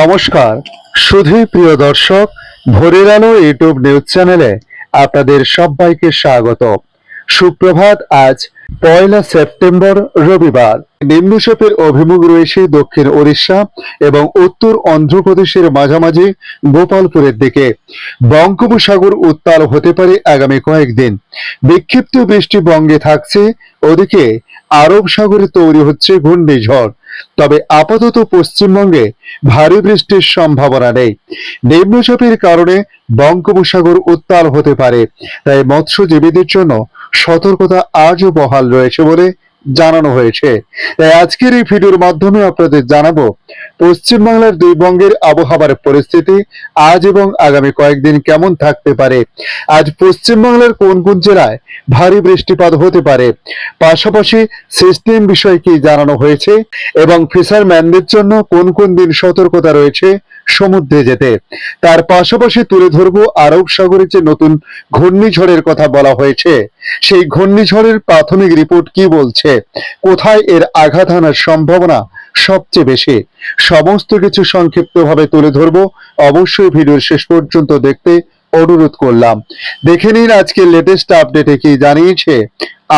নমস্কার, সুধী প্রিয় দর্শক, ভোরের আলো ইউটিউব নিউজ চ্যানেলে আপনাদের সবাইকে স্বাগত। সুপ্রভাত, আজ পয়লা সেপ্টেম্বর, রবিবার। নিম্নচাপের অভিমুখ রয়েছে দক্ষিণ ওড়িশা এবং উত্তর অন্ধ্রপ্রদেশের মাঝামাঝি গোপালপুরের দিকে। বঙ্গোপসাগর উত্তাল হতে পারে আগামী কয়েকদিন। বিক্ষিপ্ত বৃষ্টি বঙ্গে থাকছে, ওদিকে আরব সাগরে তৈরি হচ্ছে ঘূর্ণিঝড়। তবে আপাতত পশ্চিমবঙ্গে ভারী বৃষ্টির সম্ভাবনা নেই। নিম্নচাপের কারণে বঙ্গোপসাগর উত্তাল হতে পারে, তাই মৎস্যজীবীদের জন্য সতর্কতা আজও বহাল রয়েছে বলে জানানো হয়েছে। তাই আজকের এই ভিডিওর মাধ্যমে আপনাদের জানাব পশ্চিমবাংলার দুই বঙ্গের আবহাওয়ার পরিস্থিতি আজ এবং আগামী কয়েকদিন কেমন থাকতে পারে? আজ পশ্চিমবাংলার কোন কোন জেলায় ভারী বৃষ্টিপাত হতে পারে? পাশাপাশি সিস্টেম বিষয়ে কি জানানো হয়েছে? এবং ফিশারম্যানদের জন্য কোন কোন দিন সতর্কতা রয়েছে সমুদ্রে যেতে? তার পাশাপাশি তুলে ধরবো আরব সাগরে যে নতুন ঘূর্ণিঝড়ের কথা বলা হয়েছে, সেই ঘূর্ণিঝড়ের প্রাথমিক রিপোর্ট কি বলছে? কোথায় এর আঘাত আনার সম্ভাবনা? সবচেয়ে বেশি। সমস্ত কিছু সংক্ষিপ্তভাবে তুলে ধরবো। অবশ্যই ভিডিওর শেষ পর্যন্ত দেখতে অনুরোধ করলাম। দেখে নিন আজকের লেটেস্ট আপডেটে কি জানিয়েছে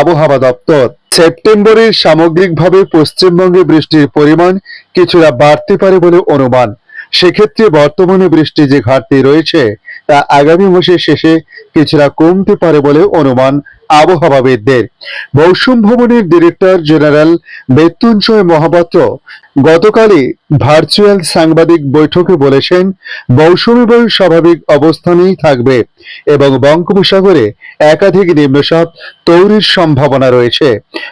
আবহাওয়া দপ্তর। সেপ্টেম্বরের সামগ্রিকভাবে পশ্চিমবঙ্গে বৃষ্টির পরিমাণ কিছুটা বাড়তে পারে বলে অনুমান। সেক্ষেত্রে বর্তমানে বৃষ্টি যে ঘাটতি রয়েছে, তা আগামী মাসের শেষে কিছুটা কমতে পারে বলে অনুমান আবহাওয়াবিদদের মৌসুম ভবনের ডিরেক্টর জেনারেল মৃত্যুঞ্জয় মহাপাত্র গতকালই ভার্চুয়াল সাংবাদিক বৈঠকে বলেছেন, মৌসুমী বায়ু স্বাভাবিক অবস্থানেই থাকবে এবং বঙ্গোপসাগরে একাধিক নিম্নচাপ তৈরির সম্ভাবনা রয়েছে।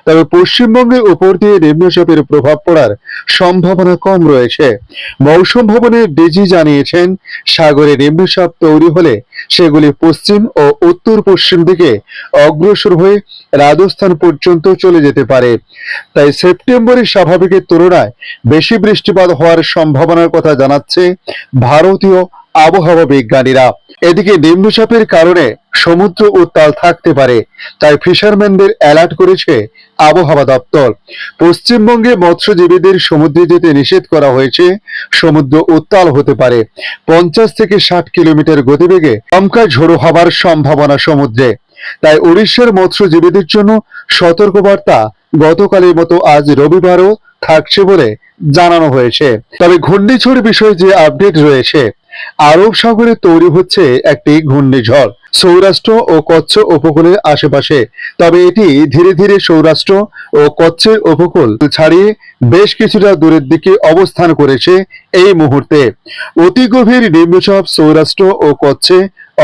তবে পশ্চিমবঙ্গের উপর দিয়ে নিম্নচাপের প্রভাব পড়ার সম্ভাবনা কম রয়েছে। মৌসুম ভবনের ডিজি জানিয়েছেন, সাগরে নিম্নচাপ তৈরি হলে সেগুলি পশ্চিম ও উত্তর পশ্চিম দিকে অগ্রসর হয়ে রাজস্থান পর্যন্ত চলে যেতে পারে। তাই সেপ্টেম্বরের স্বাভাবিকের তুলনায় বেশি বৃষ্টিপাত হওয়ার সম্ভাবনার কথা জানাচ্ছে ভারতীয় আবহাওয়া বিজ্ঞানীরা। এদিকে নিম্নচাপের কারণে সমুদ্র উত্তাল থাকতে পারে, তাই ফিশারম্যানদের অ্যালার্ট করেছে আবহাওয়া দপ্তর। পশ্চিমবঙ্গে মৎস্যজীবীদের সমুদ্রে যেতে নিষেধ করা হয়েছে, সমুদ্র উত্তাল হতে পারে। পঞ্চাশ থেকে ষাট কিলোমিটার গতিবেগে দমকা ঝোড়ো হবার সম্ভাবনা সমুদ্রে। তাই উড়িষ্যার মৎস্যজীবীদের জন্য সতর্কবার্তা গতকালের মতো আজ রবিবারও থাকছে বলে জানানো হয়েছে। তবে ঘূর্ণিঝড় বিষয়ে যে আপডেট রয়েছে আরব সাগরে তৈরি হচ্ছে একটি ঘূর্ণিঝড়, সৌরাষ্ট্র ও কচ্ছ উপকূলের আশেপাশে। তবে এটি ধীরে ধীরে সৌরাষ্ট্র ও কচ্ছের উপকূল ছাড়িয়ে বেশ কিছুটা দূরের দিকে অবস্থান করেছে এই মুহূর্তে। অতি গভীর নিম্নচাপ সৌরাষ্ট্র ও কচ্ছে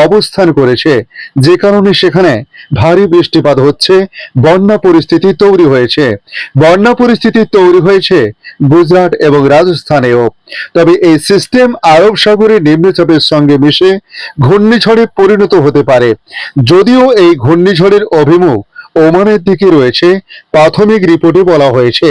অবস্থান করেছে। যে কারণে সেখানে ভারী বৃষ্টিপাত হচ্ছে, বন্যা পরিস্থিতি তৈরি হয়েছে। বন্যা পরিস্থিতি তৈরি হয়েছে গুজরাট এবং রাজস্থানেও। তবে এই সিস্টেম আরব সাগরের নিম্নচাপের সঙ্গে মিশে ঘূর্ণিঝড়ে পরিণত হতে পারে। যদিও এই ঘূর্ণিঝড়ের অভিমুখ ওমানের দিকে রয়েছে, প্রাথমিক রিপোর্টে বলা হয়েছে।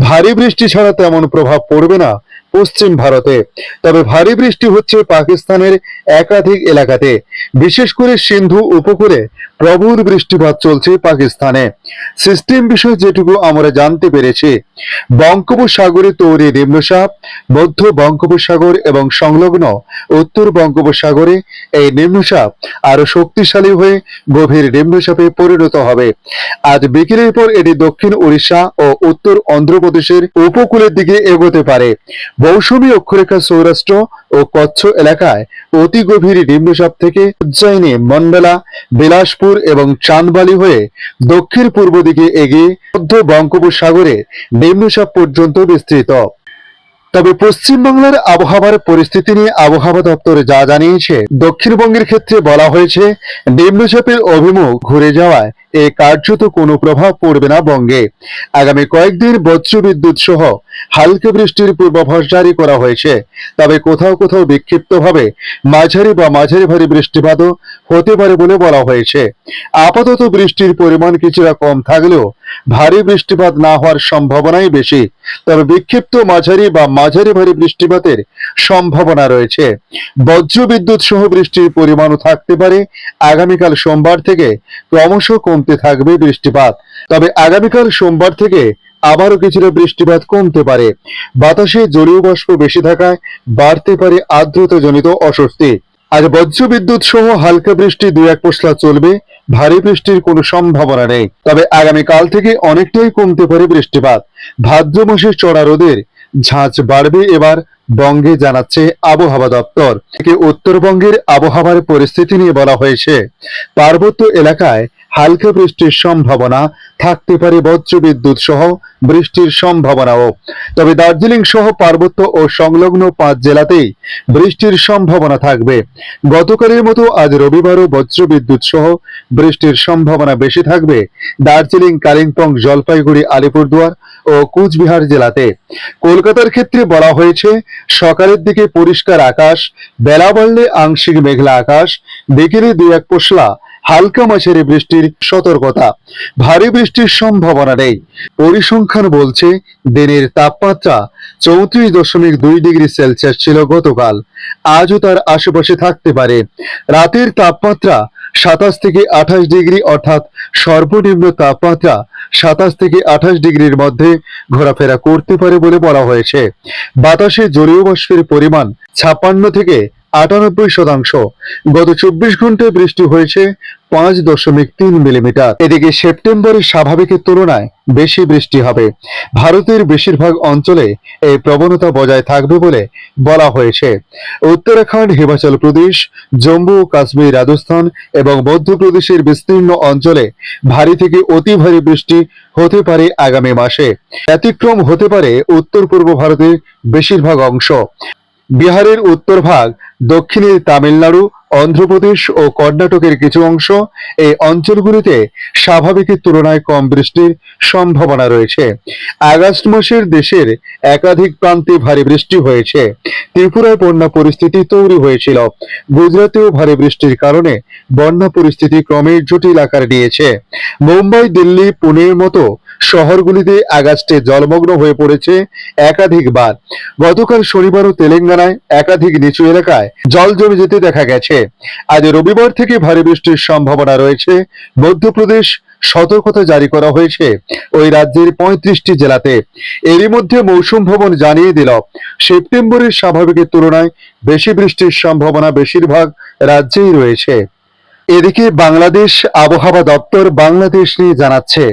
ভারী বৃষ্টি ছাড়া তেমন প্রভাব পড়বে না। পশ্চিম ভারতে। তবে ভারী বৃষ্টি হচ্ছে পাকিস্তানের একাধিক এলাকাতে। বিশেষ করে সিন্ধু উপকূলে প্রবল বৃষ্টিপাত চলছে পাকিস্তানে। সিস্টেম বিষয়ে যেটুকু আমরা জানতে পেরেছি, বঙ্গোপসাগরে তৈরি নিম্নচাপ, মধ্য বঙ্গোপসাগর এবং সংলগ্ন উত্তর বঙ্গোপসাগরে এই নিম্নচাপ আরও শক্তিশালী হয়ে গভীর নিম্নচাপে পরিণত হবে। আজ বিকেলের পর এটি দক্ষিণ উড়িষ্যা ও উত্তর অন্ধ্রপ্রদেশের উপকূলের দিকে এগোতে পারে। মৌসুমী অক্ষরেখা সৌরাষ্ট্র ও কচ্ছ এলাকায় অতি গভীর নিম্নচাপ থেকে উজ্জয়িনী, মন্ডলা, বিলাসপুর এবং চাঁদবালি হয়ে দক্ষিণ পূর্ব দিকে এগিয়ে মধ্য বঙ্গোপসাগরে নিম্নচাপ পর্যন্ত বিস্তৃত। তবে পশ্চিমবাংলার আবহাওয়ার পরিস্থিতি নিয়ে আবহাওয়া দপ্তর যা জানিয়েছে, দক্ষিণবঙ্গের ক্ষেত্রে বলা হয়েছে নিম্নচাপের অভিমুখ ঘুরে যাওয়ায় এ কার্যত কোনো প্রভাব পড়বে না বঙ্গে। আগামী কয়েকদিন বজ্রবিদ্যুৎ সহ হালকা বৃষ্টির পূর্বাভাস জারি করা হয়েছে। তবে কোথাও কোথাও বিক্ষিপ্তভাবে মাঝারি বা মাঝারি ভারী বৃষ্টিপাতও হতে পারে বলে বলা হয়েছে। আপাতত বৃষ্টির পরিমাণ কিছুটা কম থাকলেও ভারী বৃষ্টিপাত না হওয়ার সম্ভাবনাই বেশি। তবে বিক্ষিপ্ত মাঝারি বা মাঝারি ভারী বৃষ্টিপাতের সম্ভাবনা রয়েছে। বজ্রবিদ্যুৎ সহ বৃষ্টির পরিমাণও থাকতে পারে। আগামীকাল সোমবার থেকে ক্রমশ কমতে থাকবে বৃষ্টিপাত। তবে আগামীকাল সোমবার থেকে আবারও কিছুটা বৃষ্টিপাত কমতে পারে। বাতাসে জলীয় বাষ্প বেশি থাকায় বাড়তে পারে আর্দ্রতাজনিত অস্বস্তি। আজ বজ্র বিদ্যুৎ সহ হালকা বৃষ্টি দুই এক পশলা চলবে, ভারী বৃষ্টির কোনো সম্ভাবনা নেই। তবে আগামীকাল থেকে অনেকটাই কমতে পারে বৃষ্টিপাত। ভাদ্র মাসের চড়া রোদের ঝাঁজ বাড়বে এবার বঙ্গে জানাচ্ছে আবহাওয়া দপ্তর। থেকে উত্তরবঙ্গের আবহাওয়ার পরিস্থিতি নিয়ে বলা হয়েছে। পার্বত্য এলাকায় হালকা বৃষ্টির সম্ভাবনা থাকতে পারে বজ্রবিদ্যুৎ সহ বৃষ্টির সম্ভাবনাও। তবে দার্জিলিং সহ পার্বত্য ও সংলগ্ন পাঁচ জেলাতেই বৃষ্টির সম্ভাবনা থাকবে। গতকালের মতো আজ রবিবারও বজ্রবিদ্যুৎ সহ বৃষ্টির সম্ভাবনা বেশি থাকবে দার্জিলিং, কালিম্পং, জলপাইগুড়ি, আলিপুরদুয়ার ও কুচবিহার জেলাতে। কলকাতার ক্ষেত্রে বলা হয়েছে, সকালের দিকে পরিষ্কার আকাশ, বেলা বাড়লে আংশিক মেঘলা আকাশ, বিকেলে দুই এক পশলা হালকা মাঝারি বৃষ্টির সতর্কতা। ভারী বৃষ্টির সম্ভাবনা নেই। পরিসংখ্যান বলছে, দিনের তাপমাত্রা চৌত্রিশ দশমিক দুই ডিগ্রি সেলসিয়াস ছিল গতকাল। আজও তার আশেপাশে থাকতে পারে। রাতের তাপমাত্রা সাতাশ থেকে আঠাশ ডিগ্রি, অর্থাৎ সর্বনিম্ন তাপমাত্রা সাতাশ থেকে আঠাশ ডিগ্রির মধ্যে ঘোরাফেরা করতে পারে বলে বলা হয়েছে। বাতাসে জলীয় বাষ্পের পরিমাণ ছাপ্পান্ন থেকে আটানব্বই শতাংশ। গত চব্বিশ ঘন্টায় বৃষ্টি হয়েছে পাঁচ দশমিক তিন মিলিমিটার। এদিকে সেপ্টেম্বরের স্বাভাবিকের তুলনায় বেশি বৃষ্টি হবে। ভারতের বেশিরভাগ অঞ্চলে এই প্রবণতা বজায় থাকবে বলে বলা হয়েছে। উত্তরাখণ্ড, হিমাচল প্রদেশ, জম্মু ও কাশ্মীর রাজস্থান এবং মধ্যপ্রদেশের বিস্তীর্ণ অঞ্চলে ভারী থেকে অতি ভারী বৃষ্টি হতে পারে আগামী মাসে। ব্যতিক্রম হতে পারে উত্তর পূর্ব ভারতের বেশিরভাগ অংশ। বিহারের উত্তর ভাগ, দক্ষিণের তামিলনাড়ু, অন্ধ্রপ্রদেশ ও কর্ণাটকের কিছু অংশ এই অঞ্চলগুলিতে স্বাভাবিকের তুলনায় কম বৃষ্টির সম্ভাবনা রয়েছে। আগস্ট মাসের দেশের একাধিক প্রান্তে ভারী বৃষ্টি হয়েছে। ত্রিপুরায় বন্যা পরিস্থিতি তৈরি হয়েছিল। গুজরাতেও ভারী বৃষ্টির কারণে বন্যা পরিস্থিতি ক্রমে জটিল আকার নিয়েছে। মুম্বাই, দিল্লি, পুনের মতো শহরগুলিতে আগস্টে জলমগ্ন হয়ে পড়েছে একাধিকবার। গতকাল শনিবারও তেলেঙ্গানায় একাধিক নিচু এলাকায় জল জমে যেতে দেখা গেছে। আজ রবিবার থেকে ভারী বৃষ্টির সম্ভাবনা রয়েছে। মধ্যপ্রদেশ সতর্কতা জারি করা হয়েছে। ওই রাজ্যের পঁয়ত্রিশটি জেলাতে। এরই মধ্যে মৌসুম ভবন জানিয়ে দিল, সেপ্টেম্বরের স্বাভাবিকের তুলনায় বেশি বৃষ্টির সম্ভাবনা বেশিরভাগ রাজ্যেই রয়েছে। এদিকে বাংলাদেশ আবহাওয়া দপ্তর বাংলাদেশ নিয়ে জানাচ্ছে,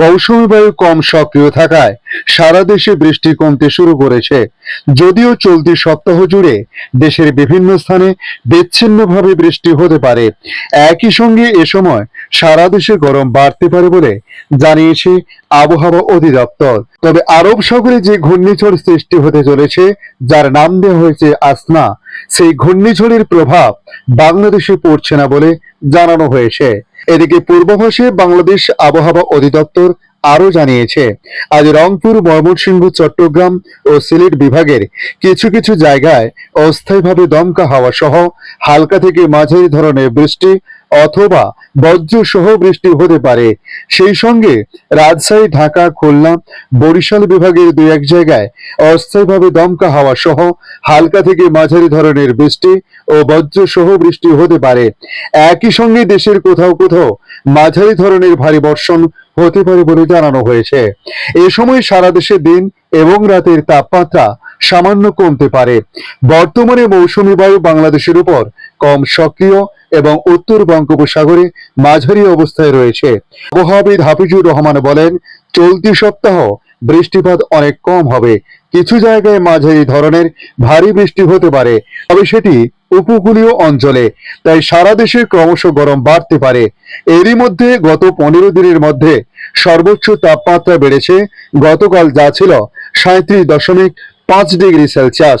মৌসুমী বায়ু কম সক্রিয় থাকায় সারা দেশে বৃষ্টি কমতে শুরু করেছে। যদিও চলতি সপ্তাহ জুড়ে দেশের বিভিন্ন স্থানে বিচ্ছিন্নভাবে বৃষ্টি হতে পারে। একই সঙ্গে এ সময় সারা দেশে গরম বাড়তে পারে বলে জানিয়েছে আবহাওয়া অধিদপ্তর। তবে আরব সাগরে যে ঘূর্ণিঝড় সৃষ্টি হতে চলেছে, যার নাম দেওয়া হয়েছে আসনা সেই ঘূর্ণিঝড়ের প্রভাব বাংলাদেশে পড়ছে না বলে জানানো হয়েছে। এদিকে পূর্বাভাসে বাংলাদেশ আবহাওয়া অধিদপ্তর আরও জানিয়েছে, আজ রংপুর, ময়মনসিংহ, চট্টগ্রাম ও সিলেট বিভাগের কিছু কিছু জায়গায় অস্থায়ীভাবে দমকা হাওয়া সহ হালকা থেকে মাঝারি ধরনের বৃষ্টি অথবা বজ্র সহ বৃষ্টি হতে পারে। সেই সঙ্গে রাজশাহী, ঢাকা, খুলনা, বরিশাল বিভাগের দু এক জায়গায় অস্থায়ীভাবে দমকা হাওয়া সহ হালকা থেকে মাঝারি ধরনের বৃষ্টি ও বজ্র সহ বৃষ্টি হতে পারে। একই সঙ্গে দেশের কোথাও কোথাও মাঝারি ধরনের ভারী বর্ষণ হতে পারে বলে জানানো হয়েছে। এ সময় সারা দেশে দিন এবং রাতের তাপমাত্রা সামান্য কমতে পারে। বর্তমানে মৌসুমী বায়ু বাংলাদেশের উপর কম সক্রিয় এবং উত্তর বঙ্গোপসাগরে মাঝারি অবস্থায় রয়েছে। আবহাওয়াবিদ হাফিজুর রহমান বলেন, চলতি সপ্তাহ বৃষ্টিপাত অনেক কম হবে। কিছু জায়গায় মাঝারি ধরনের ভারী বৃষ্টি হতে পারে, তবে সেটি উপকূলীয় অঞ্চলে, তাই সারা দেশে ক্রমশ গরম বাড়তে পারে। এরই মধ্যে গত পনেরো দিনের মধ্যে সর্বোচ্চ তাপমাত্রা বেড়েছে। গতকাল যা ছিল সাঁত্রিশ দশমিক পাঁচ ডিগ্রি সেলসিয়াস।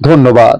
ধন্যবাদ।